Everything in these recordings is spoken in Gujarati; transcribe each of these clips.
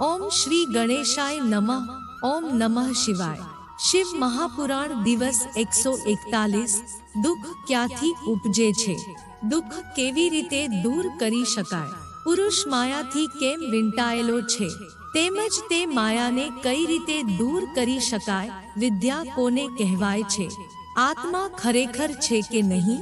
ઓમ શ્રી ગણેશાય નમઃ, ઓમ નમઃ શિવાય. શિવ મહાપુરાણ દિવસ એકસો એકતાલીસ, દુઃખ ક્યાંથી ઉપજે છે? દુઃખ કેવી રીતે દૂર કરી શકાય? પુરુષ માયાથી કેમ વીંટાયેલો છે? તેમજ તે માયાને કઈ રીતે દૂર કરી શકાય? વિદ્યા કોને કહેવાય છે? આત્મા ખરેખર છે કે નહીં?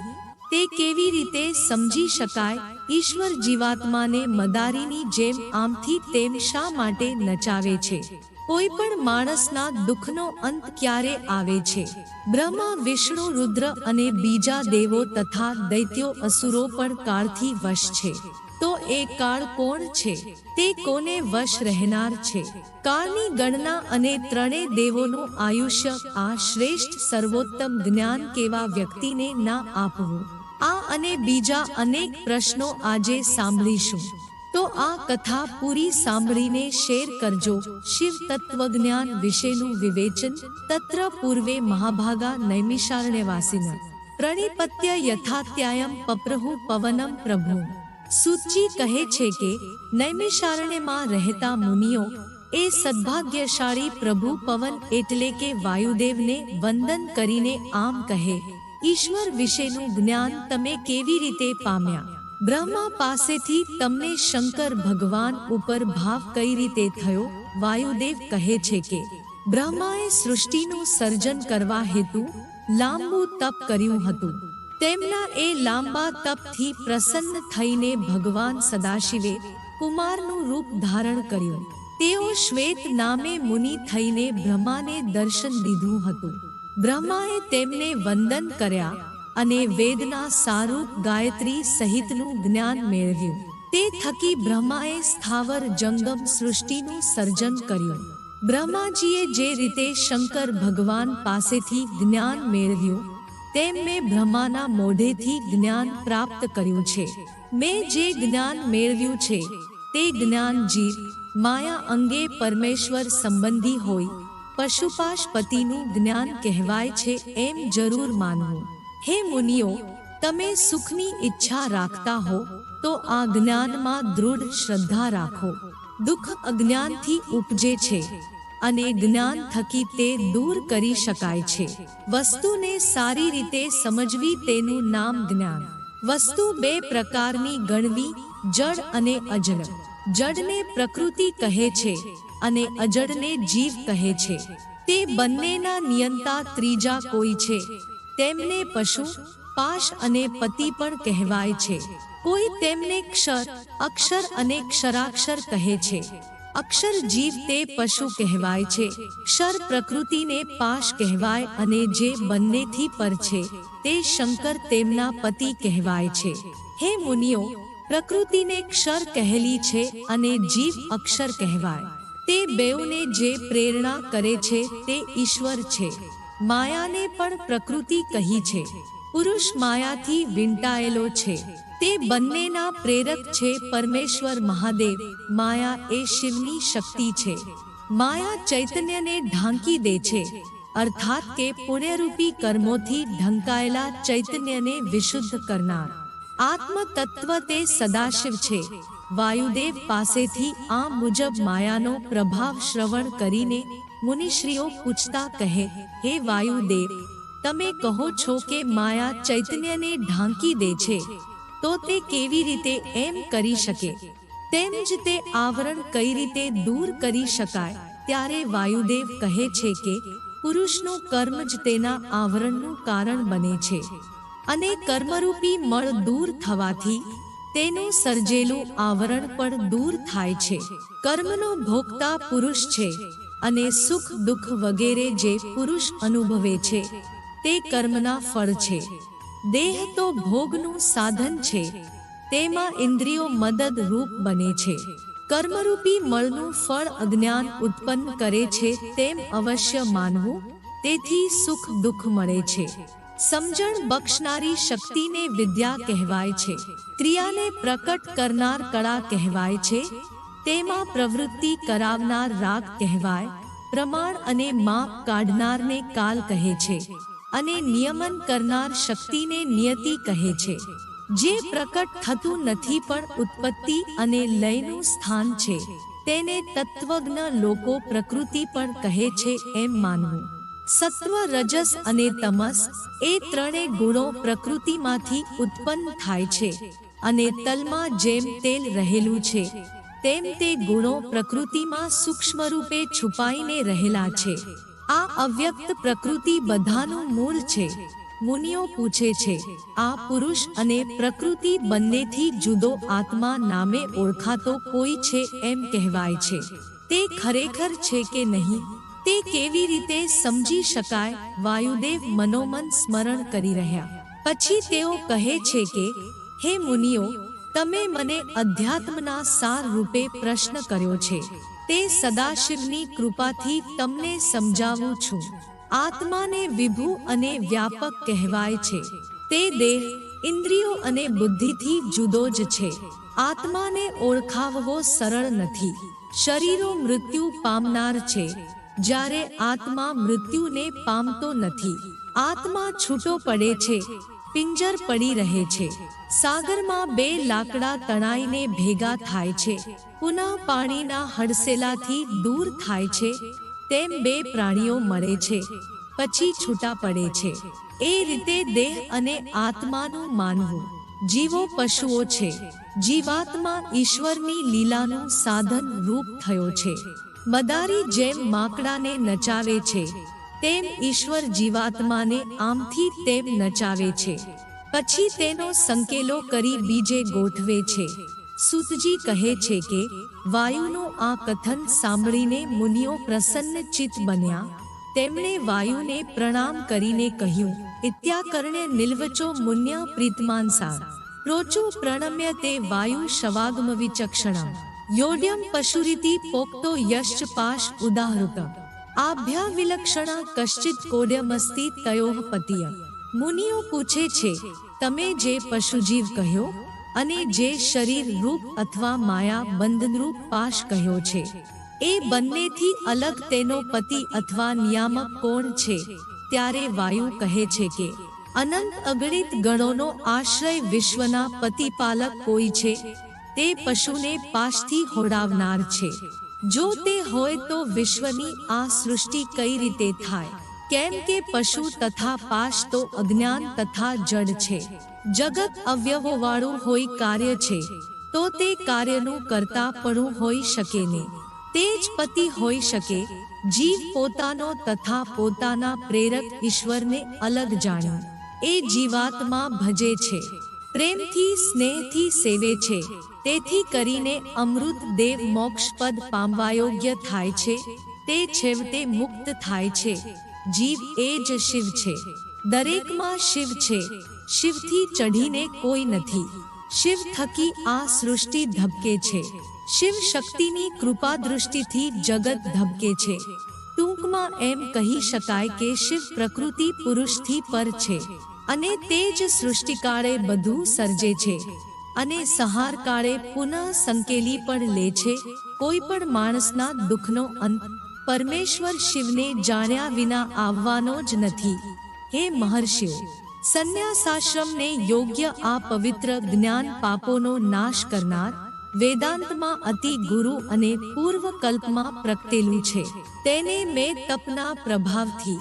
તે કેવી રીતે સમજી શકાય? ઈશ્વર જીવાત્માને મદારીની જેમ આમથી તેમ શા માટે નચાવે છે? કોઈ પણ માણસના દુઃખનો અંત ક્યારે આવે છે? બ્રહ્મા, વિષ્ણુ, રુદ્ર અને બીજા દેવો તથા દૈત્યો અસુરો પણ કાળથી વશ છે. તો એ કાળ કોણ છે? તે કોને વશ રહેનાર છે? કાળની ગણના અને ત્રણેય દેવોનું આયુષ્ય આ શ્રેષ્ઠ સર્વોત્તમ જ્ઞાન કેવા વ્યક્તિને ના આપવું? આ અને બીજા અનેક પ્રશ્નો આજે સાંભળીશું. તો આ કથા પૂરી સાંભળીને શેર કરજો શિવ તત્વજ્ઞાન વિશેનું વિવેચન તત્ર પૂર્વે મહાભાગા નૈમિષારણ્યવાસીન. પ્રણિપત્ય યથાત્યાયમ પપ્રહુ પવનમ પ્રભુ. સુચિ કહે છે કે, નૈમિષારણ્યમાં રહેતા મુનિઓ એ સદભાગ્યશાળી પ્રભુ પવન એટલે કે વાયુદેવને વંદન કરીને આમ કહે ઈશ્વર વિશેનું જ્ઞાન તમે કેવી રીતે પામ્યા? બ્રહ્મા પાસેથી તમને શંકર ભગવાન ઉપર ભાવ કઈ રીતે થયો? વાયુદેવ કહે છે કે, બ્રહ્માએ સૃષ્ટિનું સર્જન કરવા હેતુ લાંબુ તપ કર્યું હતું. તેમના એ લાંબા તપથી પ્રસન્ન થઈને ભગવાન સદાશિવે કુમારનું રૂપ ધારણ કર્યું. તેઓ શ્વેત નામે મુનિ થઈને બ્રહ્માને દર્શન દીધું હતું. બ્રહ્માએ તેમને વંદન કર્યા અને વેદના સારૂપ ગાયત્રી સહિતનું જ્ઞાન મેળવ્યું. તે થકી બ્રહ્માએ સ્થાવર જંગમ સૃષ્ટિનું સર્જન કર્યું. બ્રહ્માજીએ જે રીતે શંકર ભગવાન પાસેથી જ્ઞાન મેળવ્યું, તેમ મેં બ્રહ્માના મોઢેથી જ્ઞાન પ્રાપ્ત કર્યું છે. મેં જે જ્ઞાન મેળવ્યું છે, તે જ્ઞાન જીવ માયા અંગે પરમેશ્વર સંબંધી હોય પશુપાશપતિનું જ્ઞાન કહેવાય છે એમ જરૂર માનવું. હે મુનિઓ, તમે સુખની ઈચ્છા રાખતા હો, તો આ જ્ઞાનમાં દૃઢ શ્રદ્ધા રાખો. દુઃખ અજ્ઞાનથી ઉપજે છે અને જ્ઞાન થકી તે દૂર કરી શકાય છે. વસ્તુને સારી રીતે સમજવી તેનું નામ જ્ઞાન. વસ્તુ બે પ્રકારની ગણવી, જડ અને અજડ. જડને પ્રકૃતિ કહે છે. અને અજડને જીવ કહે છે. તે બંનેના નિયંતા ત્રીજા કોઈ છે. તેમને પશુ, પાશ અને પતિ પણ કહેવાય છે. કોઈ તેમને ક્ષર, અક્ષર અને ક્ષરાક્ષર કહે છે. અક્ષર જીવ તે પશુ કહેવાય છે. ક્ષર પ્રકૃતિને પાશ કહેવાય અને જે બંનેથી પર છે, તે શંકર તેમના પતિ કહેવાય છે. હે મુનિઓ, પ્રકૃતિને ક્ષર કહેલી છે અને જીવ અક્ષર કહેવાય. તે બેઉને જે પ્રેરણા કરે છે તે ઈશ્વર છે. માયાને પણ પ્રકૃતિ કહી છે. પુરુષ માયાથી વીંટાયેલો છે. તે બંનેના પ્રેરક છે પરમેશ્વર મહાદેવ. માયા એ શિવની શક્તિ છે. માયા ચૈતન્યને ઢાંકી દે છે. અર્થાત કે પુણ્યરૂપી કર્મોથી ઢંકાયેલા ચૈતન્યને વિશુદ્ધ કરનાર. આત્મ તે સદાશિવ છે. વાયુદેવ પાસેથી આ મુજબ માયાનો પ્રભાવ શ્રવણ કરીને મુનિશ્રીઓ પૂછતા કહે, હે વાયુદેવ, તમે કહો છો કે માયા ચૈતન્યને ઢાંકી દે છે. તો તે કેવી રીતે એમ કરી શકે? તેમ જ તે આવરણ કઈ રીતે દૂર કરી શકાય? ત્યારે વાયુદેવ કહે છે કે પુરુષનું કર્મ જ તેના આવરણનું કારણ બને છે. અને કર્મરૂપી મળ દૂર થવાથી તેનું સર્જેલું આવરણ પણ દૂર થાય છે. કર્મનો ભોગતા પુરુષ છે અને સુખ દુઃખ વગેરે જે પુરુષ અનુભવે છે, તે કર્મના ફળ છે. દેહ તો ભોગનું સાધન છે, તેમાં ઇન્દ્રિયો મદદ રૂપ બને છે. કર્મરૂપી મળનું ફળ અજ્ઞાન ઉત્પન્ન કરે છે તેમ અવશ્ય માનવું, તેથી સુખ દુઃખ મળે છે. સમજણ બક્ષનારી શક્તિને વિદ્યા કહેવાય છે. ક્રિયાને પ્રકટ કરનાર કળા કહેવાય છે. તેમાં પ્રવૃત્તિ કરાવનાર રાગ કહેવાય. પ્રમાણ અને માપ કાઢનારને કાલ કહે છે. અને નિયમન કરનાર શક્તિને નિયતિ કહે છે. જે પ્રકટ થતું નથી પણ ઉત્પત્તિ અને લયનું સ્થાન છે. તેને તત્વજ્ઞ લોકો પ્રકૃતિ પણ કહે છે એમ માનવું. સત્વ, રજસ અને તમસ એ ત્રણે ગુણો પ્રકૃતિમાંથી ઉત્પન્ન થાય છે અને તલમાં જેમ તેલ રહેલું છે, તેમ તે ગુણો પ્રકૃતિમાં સૂક્ષ્મ રૂપે છુપાઈને રહેલા છે. આ અવ્યક્ત પ્રકૃતિ બધાનું મૂળ છે. મુનિઓ પૂછે છે, આ પુરુષ અને પ્રકૃતિ બંનેથી જુદો આત્મા નામે ઓળખાતો કોઈ છે એમ કહેવાય છે. તે ખરેખર છે કે નહીં? તે કેવી રીતે સમજી શકાય? વાયુદેવ મનોમન સ્મરણ કરી રહ્યા. પછી તેઓ કહે છે કે, હે મુનિઓ, તમે મને અધ્યાત્મના સાર રૂપે પ્રશ્ન કર્યો છે. તે સદાશિવની કૃપાથી તમને સમજાવું છું. આત્માને વિભુ અને વ્યાપક કહેવાય છે. તે દેહ ઇન્દ્રિયો અને બુદ્ધિથી જુદો જ છે. આત્માને ઓળખાવવો સરળ નથી. શરીરો મૃત્યુ પામનાર છે. જ્યારે આત્મા મૃત્યુને પામતો નથી. આત્મા છૂટો પડે છે. પિંજર પડી રહે છે. સાગરમાં બે લાકડા તણાઈને ભેગા થાય છે. પુનઃ પાણીના હડસેલાથી દૂર થાય છે. તેમ બે પ્રાણીઓ મળે છે. પછી છૂટા પડે છે. એ રીતે દેહ અને આત્માનું માનવું જીવો પશુઓ છે. જીવાત્મા ઈશ્વરની લીલાનું સાધન રૂપ થયો છે. મદારી જેમ માકડાને નચાવે છે, તેમ ઈશ્વર જીવાત્માને આમથી તેમ નચાવે છે. પછી તેનો સંકેલો કરી બીજે ગોઠવે છે. સુતજી કહે છે કે, વાયુનું આ કથન સાંભળીને મુનિઓ પ્રસન્ન ચિત્ત બન્યા. તેમણે વાયુને પ્રણામ કરીને કહ્યું, ઇત્યાકર્ણે નિલ્વચો મુન્ય પ્રીતમાનસા. રોચો પ્રણમ્ય તે વાયુ શવાગમ વિચક્ષણમ યોડ્યમ पशुरिति પોક્તો यश्च पाश उदाहृत आभ्या વિલક્ષણા કશ્ચિત કોડ્યમસ્તિ તયોહ પતિય. મુનિઓ પૂછે છે, તમે જે પશુજીવ કહ્યો અને જે શરીર રૂપ અથવા માયા બંધનરૂપ પાશ કહ્યો છે, એ બંનેથી અલગ તેનો પતિ અથવા નિયામક કોણ છે? ત્યારે વાયુ કહે છે કે, અનંત અગણિત ગણોનો આશ્રય વિશ્વના પતિપાલક કોઈ છે તે પશુને પાશથી હોડાવનાર છે. જો તે હોય તો વિશ્વની આ સૃષ્ટિ કઈ રીતે થાય? કેમ કે પશુ તથા પાશ તો અજ્ઞાન તથા જડ છે. જગત અવયવોવાળું હોય કાર્ય છે. તો તે કાર્યનું કરતા પણ હોઈ શકે ને. તે જ પતિ હોઈ શકે. જીવ પોતાનો તથા પોતાના પ્રેરક ઈશ્વરને અલગ જાણ્યો એ જીવાત્મા ભજે છે. પ્રેમથી, સ્નેહથી સેવે છે. તેથી કરીને અમૃત દેવ મોક્ષપદ પામવા યોગ્ય થાય છે. તે છેવટે મુક્ત થાય છે. જીવ એ જ શિવ છે. દરેકમાં શિવ છે. શિવથી ચઢીને કોઈ નથી. શિવ થકી આ સૃષ્ટિ ધબકે છે. શિવ શક્તિની કૃપા દૃષ્ટિથી જગત ધબકે છે. ટૂંકમાં એમ કહી શકાય કે શિવ પ્રકૃતિ પુરુષથી પર છે. અને તે જ સૃષ્ટિકાળે બધું સર્જે છે અને સહાર કાળે પુનઃ સંકેલી પણ લે છે. કોઈ પણ માણસના દુઃખનો અંત પરમેશ્વર શિવને જાણ્યા વિના આવવાનો જ નથી. હે મહર્ષિઓ, સંન્યાસાશ્રમને યોગ્ય આ પવિત્ર જ્ઞાન પાપોનો નાશ કરનાર વેદાંતમાં અતિ ગુરુ અને પૂર્વ કલ્પમાં પ્રગટેલું છે. તેને મેં તપના પ્રભાવથી,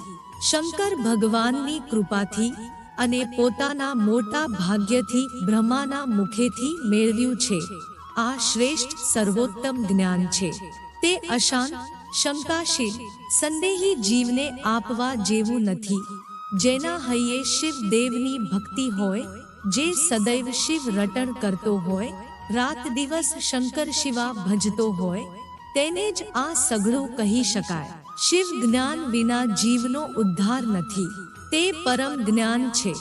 શંકર ભગવાનની કૃપાથી અને પોતાના મોટા ભાગ્યથી, બ્રહ્માના મુખેથી મેળવ્યું છે. આ શ્રેષ્ઠ સર્વોત્તમ જ્ઞાન છે. તે અશાંત, શંકાશીલ, સંદેહી જીવને આપવા જેવું નથી. જેના હૈયે શિવ દેવની ભક્તિ હોય, જે સદૈવ શિવ રટણ કરતો હોય, રાત દિવસ શંકર શિવા ભજતો હોય, તેને જ આ સઘળું કહી શકાય. શિવ જ્ઞાન વિના જીવનો ઉદ્ધાર નથી. તે પરમ જ્ઞાન છે.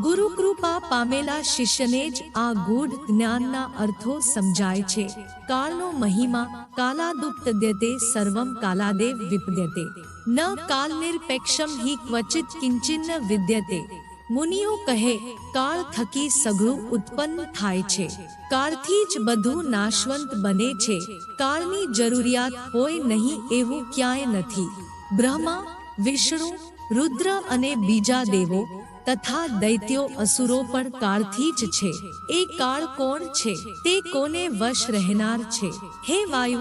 ગુરુ કૃપા પામેલા શિષ્યને જ આ ગૂઢ જ્ઞાનના અર્થો સમજાય છે. કાળનો મહિમા કાલાદુપ્તદ્યતે સર્વમ કાલાદેવ વિપદ્યતે. ન કાલ નિરપેક્ષમ હિ ક્વચિત કિંચિન્ન વિદ્યતે. મુનિઓ કહે, કાળ થકી સઘળું ઉત્પન્ન થાય છે. કાળથી જ બધું નાશવંત બને છે. કાળની જરૂરિયાત હોય નહીં એવું ક્યાંય નથી. બ્રહ્મા, વિષ્ણુ રુદ્ર અને બીજા દેવો તથા દૈત્યો અસુરો પણ કાળથી જ છે. એ કાળ કોણ છે? તે કોને વશ રહેનાર છે? હે વાયુ,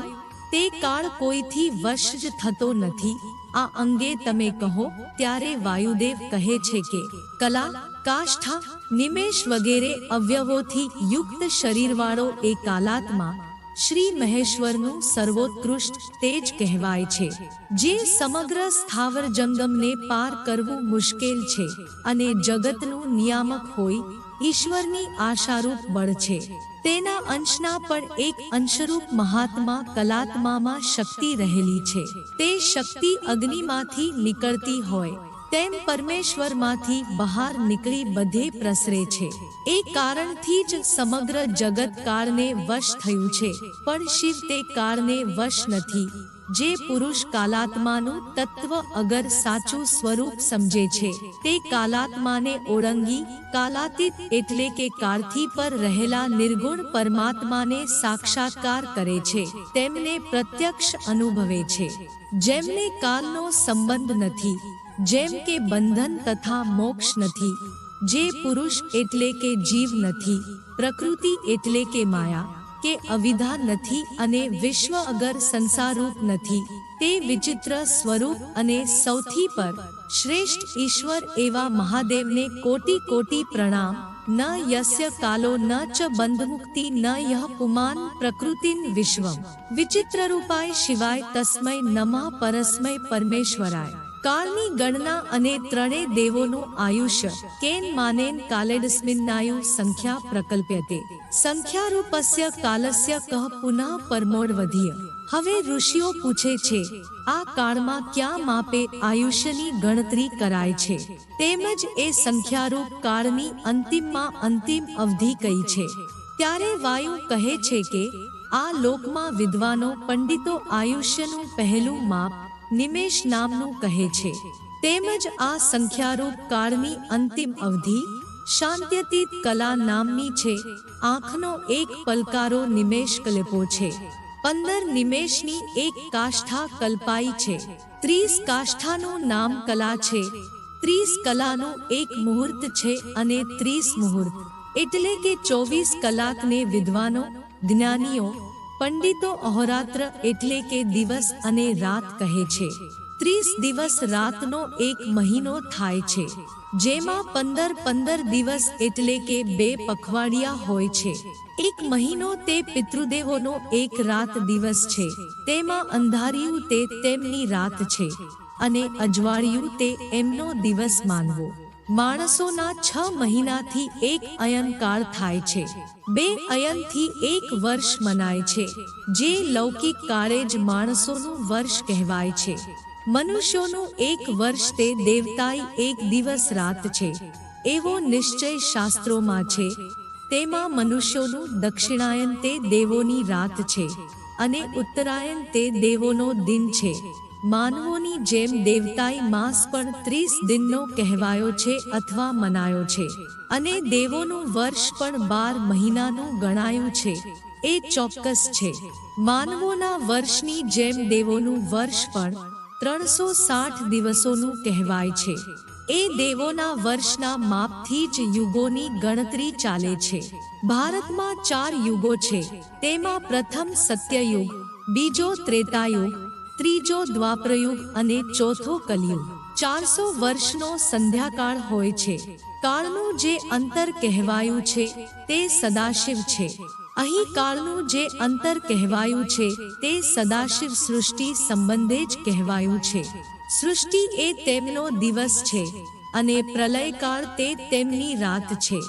તે કાળ કોઈથી વશ જ થતો નથી. આ અંગે તમે કહો, ત્યારે વાયુદેવ કહે છે કે, કલા, કાષ્ઠા, નિમેષ વગેરે અવયવોથી યુક્ત શરીરવાળો એ કાલાત્મા શ્રી મહેશ્વરનું સર્વોત્કૃષ્ટ તેજ કહેવાય છે, જે સમગ્ર સ્થાવર જંગમને પાર કરવું મુશ્કેલ છે અને જગતનું નિયામક હોય, ઈશ્વરની આશારૂપ બળ છે. તેના અંશના પણ એક અંશરૂપ મહાત્મા કલાત્મામાં શક્તિ રહેલી છે. તે શક્તિ અગ્નિમાંથી નીકળતી હોય તેમ પરમેશ્વરમાંથી બહાર નીકળી બધે પ્રસરે છે. એ કારણથી જ સમગ્ર જગત કાળને વશ થયું છે. પણ શિવ તે કાળને વશ નથી. જે પુરુષ કાલાત્માનું તત્વ અગર સાચું સ્વરૂપ સમજે છે, તે કાલાત્માને ઓળંગી, કાલાતીત એટલે કે કારથી પર રહેલા નિર્ગુણ પરમાત્માને સાક્ષાત્કાર કરે છે. તેમને પ્રત્યક્ષ અનુભવે છે. જેમને કાલનો સંબંધ નથી. જેમ કે બંધન તથા મોક્ષ નથી. જે પુરુષ એટલે કે જીવ નથી, પ્રકૃતિ એટલે કે માયા, કે અવિધા નથી અને વિશ્વ અગર સંસારૂપ નથી, તે વિચિત્ર સ્વરૂપ અને સૌથી પર શ્રેષ્ઠ ઈશ્વર એવા મહાદેવને કોટી કોટી પ્રણામ, ન યસ્ય કાલો, ન ચ બંધમુક્તિ, ન યહ પુમાન પ્રકૃતિન વિશ્વમ. વિચિત્ર રૂપાય શિવાય તસ્મય નમઃ પરસ્મય પરમેશ્વરાય. કાળની ગણના અને ત્રણે દેવોનું આયુષ્ય. કેન માનેન કાલેડસ્મિન્નાયુ સંખ્યા પ્રકલ્પ્યતે. સંખ્યારૂપસ્ય કાલસ્ય કહ પુનઃ પરમોડવધીય હવે ઋષિઓ પૂછે છે, આ કાળમાં ક્યાં માપે આયુષ્યની ગણતરી કરાય છે? તેમજ એ સંખ્યારૂપ કાળની અંતિમમાં અંતિમ અવધિ કઈ છે? ત્યારે વાયુ કહે છે કે, આ લોકમાં વિદ્વાનો પંડિતો આયુષ્યનું પહેલું માપ નિમેષ નામનું કહે છે. તેમજ આ સંખ્યારૂપ કાળની અંતિમ અવધિ શાંત્યતીત કલા નામની છે. આંખનો એક પલકારો નિમેષ કલ્પો છે. પંદર નિમેષની એક કાષ્ઠા કલ્પાઈ છે. ત્રીસ કાષ્ઠાનું નામ કલા છે. ત્રીસ કલાનું એક મુહૂર્ત છે અને ત્રીસ મુહૂર્ત. એટલે કે ચોવીસ કલાકને વિદ્વાનો, જ્ઞાનીઓ પંડિતો અહોરાત્ર એટલે કે દિવસ અને રાત કહે છે. ત્રીસ દિવસ રાતનો એક મહિનો થાય છે, જેમાં પંદર પંદર દિવસ એટલે કે બે પખવાડિયા હોય છે. એક મહિનો તે પિતૃદેવોનો એક રાત દિવસ છે, તેમાં અંધારિયું તે તેમની રાત છે, અને અજવાળિયું તે એમનો દિવસ માનવો. માણસોના છ મહિનાથી એક અયનકાળ થાય છે. બે અયનથી એક વર્ષ મનાય છે. જે લૌકિક કાળે જ માણસોનું વર્ષ કહેવાય છે. મનુષ્યોનું એક વર્ષ તે દેવતાઈ એક દિવસ રાત છે. એવો નિશ્ચય શાસ્ત્રોમાં છે. તેમાં મનુષ્યોનું દક્ષિણાયન તે દેવોની રાત છે અને ઉત્તરાયણ તે દેવોનો દિન છે. માનવોની જેમ દેવતાઈ માસ પણ ત્રીસ દિનનો કહેવાયો છે અથવા મનાયો છે. અને દેવોનું વર્ષ પણ બાર મહિનાનું ગણાયું છે. એ ચોક્કસ છે. માનવોના વર્ષની જેમ દેવોનું વર્ષ પણ ત્રણસો સાઠ દિવસોનું કહેવાય છે. એ દેવોના વર્ષના માપથી જ યુગોની ગણતરી ચાલે છે. ભારતમાં ચાર યુગો છે. તેમાં પ્રથમ સત્યયુગ, બીજો ત્રેતાયુગ ત્રીજો દ્વાપરયુગ અને ચોથો કલિયુગ. ચારસો વર્ષનો સંધ્યાકાળ હોય છે. કાળનું જે અંતર કહેવાયું છે, તે સદાશિવ છે. અહીં કાળનું જે અંતર કહેવાયું છે, તે સદાશિવ સૃષ્ટિ સંબંધે જ કહેવાયું છે. સૃષ્ટિ એ તેમનો દિવસ છે અને પ્રલયકાળ તે તેમની રાત છે.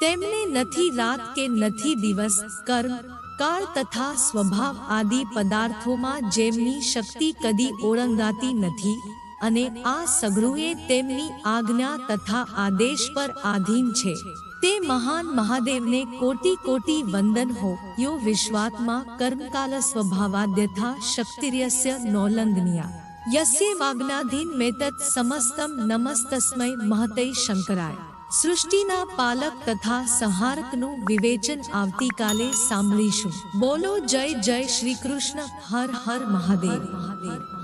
તેમને નથી રાત કે નથી દિવસ, કર્મ કાળ તથા સ્વભાવ આદિ પદાર્થોમાં જેમની શક્તિ કદી ઓળંગાતી નથી અને આ સઘળુએ તેમની આજ્ઞા તથા આદેશ પર આધીન છે. તે મહાન મહાદેવને કોટી કોટી વંદન હો, યો વિશ્વાત્મા કર્મકાલ સ્વભાવાદ્યથા શક્તિર્યસ્ય નોલંઘનીયા યસ્ય વાગ્નાધીન મેતત સમસ્તમ નમસ્તસ્મય મહતૈ શંકરાય. સૃષ્ટિના પાલક તથા સંહારકનું વિવેચન આવતીકાલે સાંભળીશું. બોલો જય જય શ્રી કૃષ્ણ. હર હર મહાદેવ. મહાદેવ